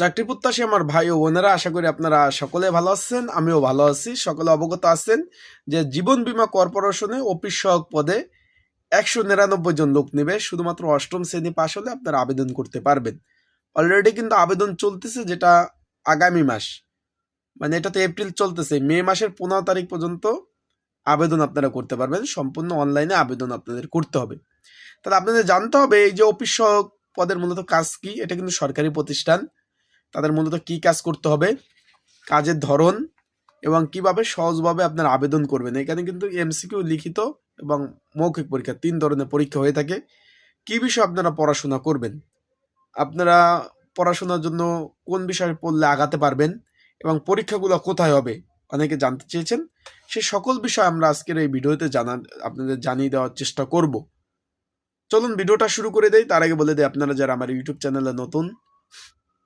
চাকরি প্রত্যাশী আমার ভাই ও বোনেরা, আশা করি আপনারা সকলে ভালো আছেন, আমিও ভালো আছি, সকলে অবগত আছেন যে জীবন বীমা কর্পোরেশনে অফিস সহক পদে একশো নিরানব্বই জন লোক নেবে, শুধুমাত্র অষ্টম শ্রেণি পাশ হলে আপনারা আবেদন করতে পারবেন। অলরেডি কিন্তু আবেদন চলতেছে যেটা আগামী মাস মানে এটা তো এপ্রিল চলতেছে, মে মাসের পনেরো তারিখ পর্যন্ত আবেদন আপনারা করতে পারবেন, সম্পূর্ণ অনলাইনে আবেদন আপনাদের করতে হবে। তাহলে আপনাদের জানতে হবে এই যে অফিস সহক পদের মূলত কাজ কি, এটা কিন্তু সরকারি প্রতিষ্ঠান। তাদের মূলত কি কাজ করতে হবে, কাজের ধরন এবং কীভাবে সহজভাবে আপনার আবেদন করবেন। এখানে কিন্তু এমসিকিউ লিখিত এবং মৌখিক পরীক্ষা, তিন ধরনের পরীক্ষা হয়ে থাকে। কি বিষয়ে আপনারা পড়াশোনা করবেন? আপনারা পড়াশোনার জন্য কোন বিষয়ে পড়লে আগাতে পারবেন এবং পরীক্ষাগুলো কোথায় হবে, অনেকে জানতে চেয়েছেন। সে সকল বিষয় আমরা আজকের এই ভিডিওতে জানা, আপনাদের জানিয়ে দেওয়ার চেষ্টা করব। চলুন ভিডিওটা শুরু করে দেই। তার আগে বলে দেই, আপনারা যারা আমার ইউটিউব চ্যানেলে নতুন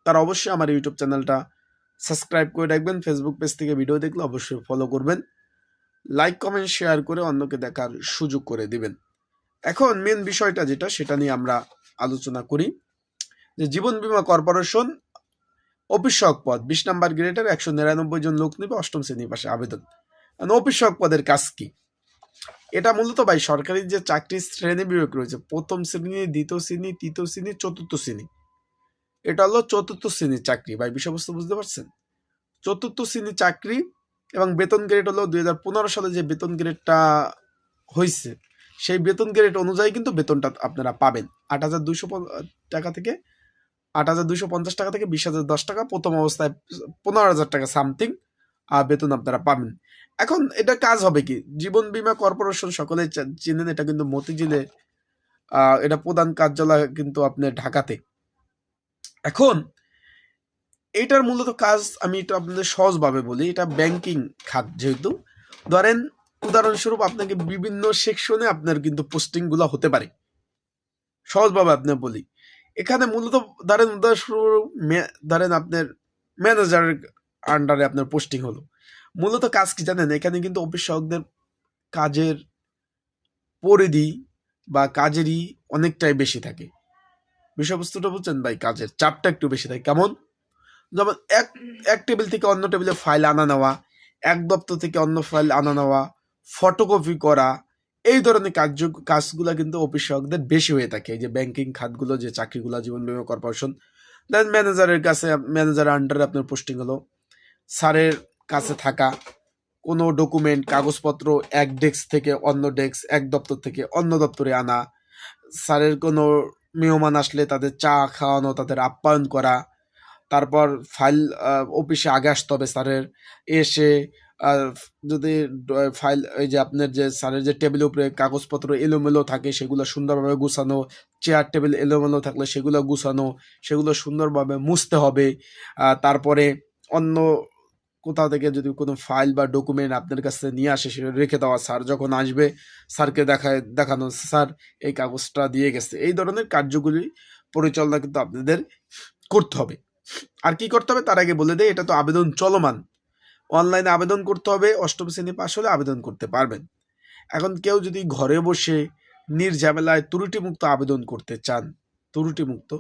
তারা অবশ্যই আমার ইউটিউব চ্যানেলটা সাবস্ক্রাইব করে রাখবেন। ফেসবুক পেজ থেকে ভিডিও দেখলে অবশ্যই ফলো করবেন। লাইক কমেন্ট শেয়ার করে অন্যকে দেখার সুযোগ করে দিবেন। এখন মেন বিষয়টা যেটা, সেটা নিয়ে আমরা আলোচনা করি। যে জীবন বীমা কর্পোরেশন অফিস সহক পদ, বিশ নাম্বার গ্রেডের একশো নিরানব্বই জন লোক নেবে অষ্টম শ্রেণি পাশে আবেদন। এখন অফিস সহক পদের কাজ কি? এটা মূলত ভাই সরকারি যে চাকরির শ্রেণি বিভাগ রয়েছে, প্রথম শ্রেণি, দ্বিতীয় শ্রেণি, তৃতীয় শ্রেণি, চতুর্থ শ্রেণি। এটা হলো চতুর্থ শ্রেণির চাকরি। ভাই, বিষয়বস্তু বুঝতে পারছেন? চতুর্থ শ্রেণির চাকরি এবং বেতন গ্রেড হলো দুই হাজার পনেরো সালে যে বেতন গ্রেডটা হয়েছে সেই বেতন গ্রেড অনুযায়ী কিন্তু বেতনটা আপনারা পাবেন। আট হাজার দুইশো টাকা থেকে, আট হাজার দুইশো পঞ্চাশ টাকা থেকে বিশ হাজার দশ টাকা, প্রথম অবস্থায় পনেরো হাজার টাকা সামথিং বেতন আপনারা পাবেন। এখন এটা কাজ হবে কি? জীবন বীমা কর্পোরেশন সকলে চিনেন, এটা কিন্তু মতিঝিলে এটা প্রধান কার্যালয় কিন্তু আপনার ঢাকাতে। এখন, এটার মূলত কাজ আমি এটা আপনাদের সহজভাবে বলি, এটা ব্যাংকিং খাত যেহেতু। ধরেন, উদাহরণস্বরূপ আপনাকে বিভিন্ন সেকশনে আপনার কিন্তু পোস্টিংগুলো হতে পারে। সহজভাবে আপনার বলি। এখানে মূলত, ধরেন উদাহরণস্বরূপ ধরেন আপনার ম্যানেজারের আন্ডারে আপনার পোস্টিং হলো। মূলত কাজ কি জানেন? এখানে কিন্তু অফিস সহকদের কাজের পরিধি বা কাজেরই অনেকটাই বেশি থাকে। বিষয়বস্তুটা বুঝছেন ভাই, কাজের চাপটা একটু বেশি থাকে কেমন? যেমন এক এক টেবিল থেকে অন্য টেবিলে ফাইল আনা নেওয়া, এক দপ্তর থেকে অন্য ফাইল আনা নেওয়া ফটোকপি করা, এই ধরনের কার্য, কাজগুলো কিন্তু অফিস সহকদের বেশি হয়ে থাকে। এই যে ব্যাংকিং খাতগুলো, যে চাকরিগুলো, জীবন বীমা কর্পোরেশন। দেন ম্যানেজারের কাছে ম্যানেজারের আন্ডারে আপনার পোস্টিং হলো। স্যারের কাছে থাকা, কোনো ডকুমেন্ট কাগজপত্র এক ডেস্ক থেকে অন্য ডেস্ক এক দপ্তর থেকে অন্য দপ্তরে আনা। স্যারের কোনো মেহমান আসলে তাদের চা খাওয়ানো, তাদের আপ্যায়ন করা। তারপর ফাইল অফিসে আগে আসতে হবে স্যারের। এসে যদি ফাইল, এই যে আপনার যে স্যারের যে টেবিলের উপরে কাগজপত্র এলোমেলো থাকে, সেগুলো সুন্দরভাবে গুছানো, চেয়ার টেবিল এলোমেলো থাকলে সেগুলো গুছানো, সেগুলো সুন্দরভাবে মুছতে হবে। তারপরে অন্য কোথাও থেকে যদি কোনো ফাইল বা ডকুমেন্ট আপনার কাছে নিয়ে আসে, সেটা রেখে দেওয়া স্যার যখন আসবে, স্যারকে দেখায়, দেখানো স্যার, এই কাগজটা দিয়ে গেছে। এই ধরনের কার্যগুলি পরিচালনা কিন্তু আপনাদের করতে হবে। আর কি করতে হবে? তার আগে বলে দেয় এটা তো আবেদন চলমান। অনলাইনে আবেদন করতে হবে, অষ্টম শ্রেণি পাশ হলে আবেদন করতে পারবেন। এখন কেউ যদি ঘরে বসে নির্ঝামেলায় ত্রুটিমুক্ত আবেদন করতে চান, ত্রুটিমুক্ত,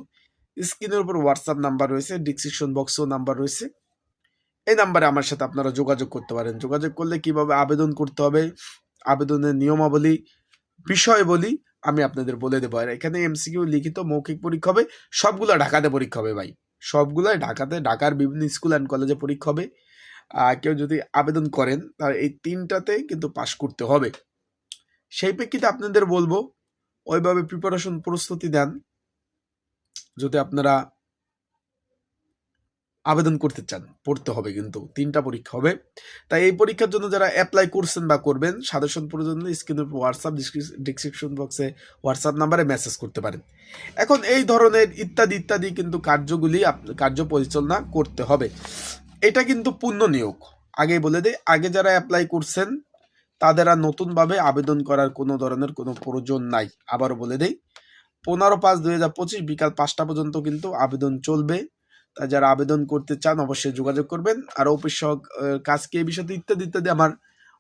স্ক্রিনের উপর হোয়াটসঅ্যাপ নাম্বার রয়েছে ডিসক্রিপশন বক্সও নাম্বার রয়েছে। এই নাম্বারে আমার সাথে আপনারা যোগাযোগ করতে পারেন। যোগাযোগ করলে কীভাবে আবেদন করতে হবে, আবেদনের নিয়মাবলী বিষয় বলি আমি আপনাদের বলে দেবো। আর এখানে এমসিকিউ লিখিত মৌখিক পরীক্ষা হবে, সবগুলো ঢাকাতে পরীক্ষা হবে ভাই। সবগুলাই ঢাকাতে, ঢাকার বিভিন্ন স্কুল অ্যান্ড কলেজে পরীক্ষা হবে। কেউ যদি আবেদন করেন, তার এই তিনটাতে কিন্তু পাশ করতে হবে। সেই প্রেক্ষিতে আপনাদের বলব, ওইভাবে প্রিপারেশন প্রস্তুতি দেন যদি আপনারা আবেদন করতে চান, পড়তে হবে কিন্তু, তিনটা পরীক্ষা হবে। তাই এই পরীক্ষার জন্য যারা অ্যাপ্লাই করছেন বা করবেন সাজেশন প্রয়োজন স্ক্রিনের হোয়াটসঅ্যাপ ডিসক্রিপশন বক্সে হোয়াটসঅ্যাপ নাম্বারে মেসেজ করতে পারেন। এখন এই ধরনের ইত্যাদি ইত্যাদি কিন্তু কার্যগুলি কার্য পরিচালনা করতে হবে। এটা কিন্তু পূর্ণ নিয়োগ। আগে বলে দেয় আগে যারা অ্যাপ্লাই করছেন, তাদের আর নতুনভাবে আবেদন করার কোনো ধরনের কোনো প্রয়োজন নাই। আবারও বলে দেই, পনেরো পাঁচ দুই হাজার পঁচিশ বিকাল পাঁচটা পর্যন্ত কিন্তু আবেদন চলবে। যারা আবেদন করতে চান অবশ্যই যোগাযোগ করবেন। আর অফিস সহক আহ, কাজ কি এই বিষয়তে ইত্যাদি ইত্যাদি আমার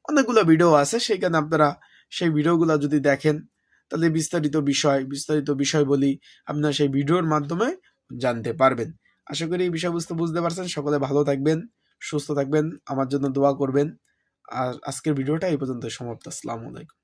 অনেকগুলো ভিডিও আছে সেখানে আপনারা সেই ভিডিওগুলো যদি দেখেন তাহলে বিস্তারিত বিষয় বিস্তারিত বিষয় বলি আপনারা সেই ভিডিওর মাধ্যমে জানতে পারবেন। আশা করি এই বিষয়বস্তু বুঝতে পারছেন। সকলে ভালো থাকবেন সুস্থ থাকবেন আমার জন্য দোয়া করবেন। আর আজকের ভিডিওটা এই পর্যন্ত সমাপ্ত। আসসালামু আলাইকুম।